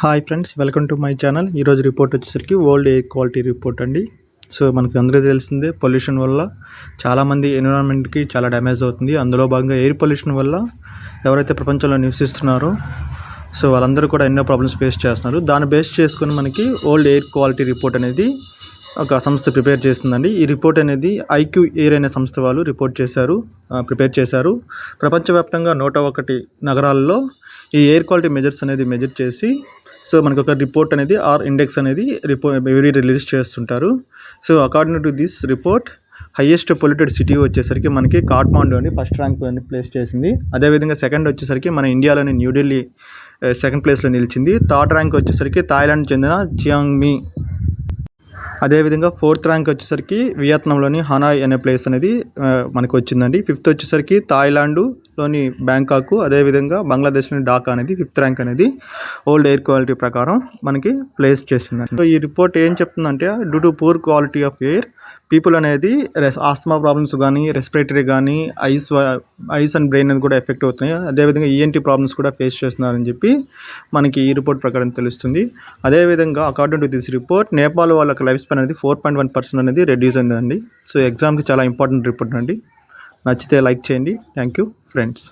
Hi friends welcome to my channel. ఈరోజు report వచ్చేసరికి world air quality report అండి. So మనకు అందరికీ తెలిసిందే పొల్యూషన్ వల్ల చాలామంది ఎన్విరాన్మెంట్కి చాలా డ్యామేజ్ అవుతుంది. అందులో భాగంగా ఎయిర్ పొల్యూషన్ వల్ల ఎవరైతే ప్రపంచంలో నివసిస్తున్నారో సో వాళ్ళందరూ కూడా ఎన్నో ప్రాబ్లమ్స్ ఫేస్ చేస్తున్నారు. దాన్ని బేస్ చేసుకొని మనకి వరల్డ్ ఎయిర్ క్వాలిటీ రిపోర్ట్ అనేది ఒక సంస్థ ప్రిపేర్ చేస్తుందండి. ఈ రిపోర్ట్ అనేది ఐక్యూ ఎయిర్ అనే సంస్థ వాళ్ళు రిపోర్ట్ చేశారు ప్రిపేర్ చేశారు. ప్రపంచవ్యాప్తంగా నూట ఒకటి నగరాల్లో ఈ ఎయిర్ క్వాలిటీ మెజర్స్ అనేది మెజర్ చేసి సో మనకు ఒక రిపోర్ట్ అనేది ఆర్ ఇండెక్స్ అనేది రిపో ఎవరీ రిలీజ్ చేస్తుంటారు. So according to this report highest polluted city వచ్చేసరికి మనకి కాట్మాండు అని ఫస్ట్ ర్యాంక్ అని ప్లేస్ చేసింది. అదేవిధంగా సెకండ్ వచ్చేసరికి మన ఇండియాలోని న్యూఢిల్లీ సెకండ్ ప్లేస్లో నిలిచింది. థర్డ్ ర్యాంక్ వచ్చేసరికి థాయిలాండ్ చెందిన చియాంగ్మీ అదేవిధంగా ఫోర్త్ ర్యాంక్ వచ్చేసరికి వియత్నాంలోని హనాయ్ అనే ప్లేస్ అనేది మనకు వచ్చిందండి. ఫిఫ్త్ వచ్చేసరికి థాయిలాండ్లోని బ్యాంకాక్ అదేవిధంగా బంగ్లాదేశ్లోని ఢాకా అనేది ఫిఫ్త్ ర్యాంక్ అనేది ఓల్డ్ ఎయిర్ క్వాలిటీ ప్రకారం మనకి ప్లేస్ చేసిందండి. సో ఈ రిపోర్ట్ ఏం చెప్తుందంటే due to poor quality of air people అనేది రెస్ ఆస్తమా ప్రాబ్లమ్స్ కానీ రెస్పిరేటరీ కానీ ఐస్ ఐస్ అండ్ బ్రెయిన్ అనేది కూడా ఎఫెక్ట్ అవుతున్నాయి. అదేవిధంగా ఈఎన్టీ ప్రాబ్లమ్స్ కూడా ఫేస్ చేస్తున్నారని చెప్పి మనకి ఈ రిపోర్ట్ ప్రకారం తెలుస్తుంది. అదేవిధంగా according to this report Nepal వాళ్ళకి లైఫ్ స్పాన్ అనేది ఫోర్ పాయింట్ వన్ పర్సెంట్ అనేది రెడ్యూస్ అయిందండి. సో ఎగ్జామ్కి చాలా ఇంపార్టెంట్ రిపోర్ట్ అండి. నచ్చితే లైక్ చేయండి. Thank you friends